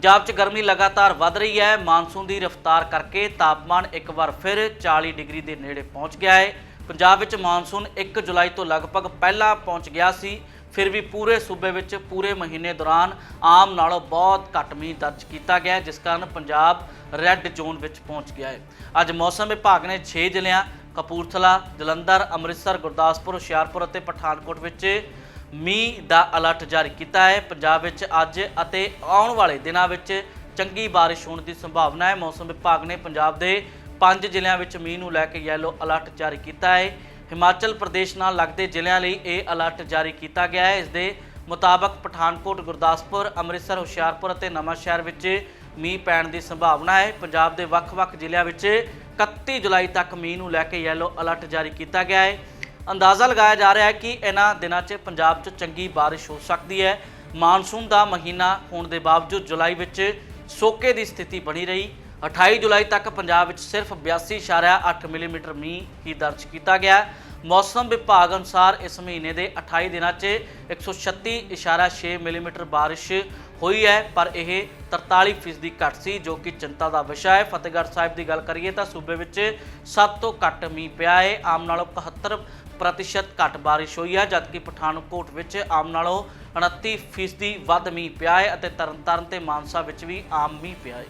ਪੰਜਾਬ 'ਚ ਗਰਮੀ ਲਗਾਤਾਰ ਵੱਧ ਰਹੀ ਹੈ। ਮਾਨਸੂਨ ਦੀ ਰਫ਼ਤਾਰ ਕਰਕੇ ਤਾਪਮਾਨ ਇੱਕ ਵਾਰ ਫਿਰ 40 ਡਿਗਰੀ ਦੇ ਨੇੜੇ ਪਹੁੰਚ ਗਿਆ ਹੈ। ਪੰਜਾਬ ਵਿੱਚ ਮਾਨਸੂਨ 1 ਜੁਲਾਈ ਤੋਂ ਲਗਭਗ ਪਹਿਲਾਂ ਪਹੁੰਚ ਗਿਆ ਸੀ। ਫਿਰ ਵੀ ਪੂਰੇ ਸੂਬੇ ਵਿੱਚ ਪੂਰੇ ਮਹੀਨੇ ਦੌਰਾਨ ਆਮ ਨਾਲੋਂ ਬਹੁਤ ਘੱਟ ਮੀਂਹ ਦਰਜ ਕੀਤਾ ਗਿਆ ਜਿਸ ਕਾਰਨ ਪੰਜਾਬ ਰੈੱਡ ਜ਼ੋਨ ਵਿੱਚ ਪਹੁੰਚ ਗਿਆ ਹੈ। ਅੱਜ ਮੌਸਮ ਵਿਭਾਗ ਨੇ 6 ਜ਼ਿਲ੍ਹਿਆਂ, ਕਪੂਰਥਲਾ, ਜਲੰਧਰ, ਅੰਮ੍ਰਿਤਸਰ, ਗੁਰਦਾਸਪੁਰ, ਹੁਸ਼ਿਆਰਪੁਰ ਅਤੇ ਪਠਾਨਕੋਟ ਵਿੱਚ ਮੀਂਹ ਦਾ ਅਲਰਟ ਜਾਰੀ ਕੀਤਾ ਹੈ। ਪੰਜਾਬ ਵਿੱਚ ਅੱਜ ਅਤੇ ਆਉਣ ਵਾਲੇ ਦਿਨਾਂ ਵਿੱਚ ਚੰਗੀ ਬਾਰਿਸ਼ ਹੋਣ ਦੀ ਸੰਭਾਵਨਾ ਹੈ। ਮੌਸਮ ਵਿਭਾਗ ਨੇ ਪੰਜਾਬ ਦੇ ਪੰਜ ਜ਼ਿਲ੍ਹਿਆਂ ਵਿੱਚ ਮੀਂਹ ਨੂੰ ਲੈ ਕੇ ਯੈਲੋ ਅਲਰਟ ਜਾਰੀ ਕੀਤਾ ਹੈ। ਹਿਮਾਚਲ ਪ੍ਰਦੇਸ਼ ਨਾਲ ਲੱਗਦੇ ਜ਼ਿਲ੍ਹਿਆਂ ਲਈ ਇਹ ਅਲਰਟ ਜਾਰੀ ਕੀਤਾ ਗਿਆ ਹੈ। ਇਸ ਦੇ ਮੁਤਾਬਕ ਪਠਾਨਕੋਟ, ਗੁਰਦਾਸਪੁਰ, ਅੰਮ੍ਰਿਤਸਰ, ਹੁਸ਼ਿਆਰਪੁਰ ਅਤੇ ਨਵਾਂਸ਼ਹਿਰ ਵਿੱਚ ਮੀਂਹ ਪੈਣ ਦੀ ਸੰਭਾਵਨਾ ਹੈ। ਪੰਜਾਬ ਦੇ ਵੱਖ-ਵੱਖ ਜ਼ਿਲ੍ਹਿਆਂ ਵਿੱਚ 31 ਜੁਲਾਈ ਤੱਕ ਮੀਂਹ ਨੂੰ ਲੈ ਕੇ ਯੈਲੋ ਅਲਰਟ ਜਾਰੀ ਕੀਤਾ ਗਿਆ ਹੈ। ਅੰਦਾਜ਼ਾ ਲਗਾਇਆ ਜਾ ਰਿਹਾ ਹੈ ਕਿ ਇਹਨਾਂ ਦਿਨਾਂ 'ਚ ਪੰਜਾਬ 'ਚ ਚੰਗੀ ਬਾਰਿਸ਼ ਹੋ ਸਕਦੀ ਹੈ। ਮਾਨਸੂਨ ਦਾ ਮਹੀਨਾ ਹੋਣ ਦੇ ਬਾਵਜੂਦ ਜੁਲਾਈ ਵਿੱਚ ਸੋਕੇ ਦੀ ਸਥਿਤੀ ਬਣੀ ਰਹੀ। 28 ਜੁਲਾਈ ਤੱਕ ਪੰਜਾਬ ਵਿੱਚ ਸਿਰਫ 82.8 ਮਿਲੀਮੀਟਰ ਮੀਂਹ ਹੀ ਦਰਜ ਕੀਤਾ ਗਿਆ। ਮੌਸਮ ਵਿਭਾਗ ਅਨੁਸਾਰ ਇਸ ਮਹੀਨੇ ਦੇ 28 ਦਿਨਾਂ 'ਚ 136.6 ਮਿਲੀਮੀਟਰ ਬਾਰਿਸ਼ ਹੋਈ ਹੈ, ਪਰ ਇਹ 43% ਘੱਟ ਸੀ, ਜੋ ਕਿ ਚਿੰਤਾ ਦਾ ਵਿਸ਼ਾ ਹੈ। ਫਤਿਹਗੜ੍ਹ ਸਾਹਿਬ ਦੀ ਗੱਲ ਕਰੀਏ ਤਾਂ ਸੂਬੇ ਵਿੱਚ ਸਭ ਤੋਂ ਘੱਟ ਮੀਂਹ ਪਿਆ ਹੈ। ਆਮ ਨਾਲੋਂ 71 ਪ੍ਰਤੀਸ਼ਤ ਘੱਟ ਬਾਰਿਸ਼ ਹੋਈ ਹੈ, ਜਦਕਿ ਪਠਾਨਕੋਟ ਵਿੱਚ ਆਮ ਨਾਲੋਂ 29% ਵੱਧ ਮੀਂਹ ਪਿਆ ਹੈ ਅਤੇ ਤਰਨਤਾਰਨ ਤੇ ਮਾਨਸਾ ਵਿੱਚ ਵੀ ਆਮ ਮੀਂਹ ਪਿਆ ਹੈ।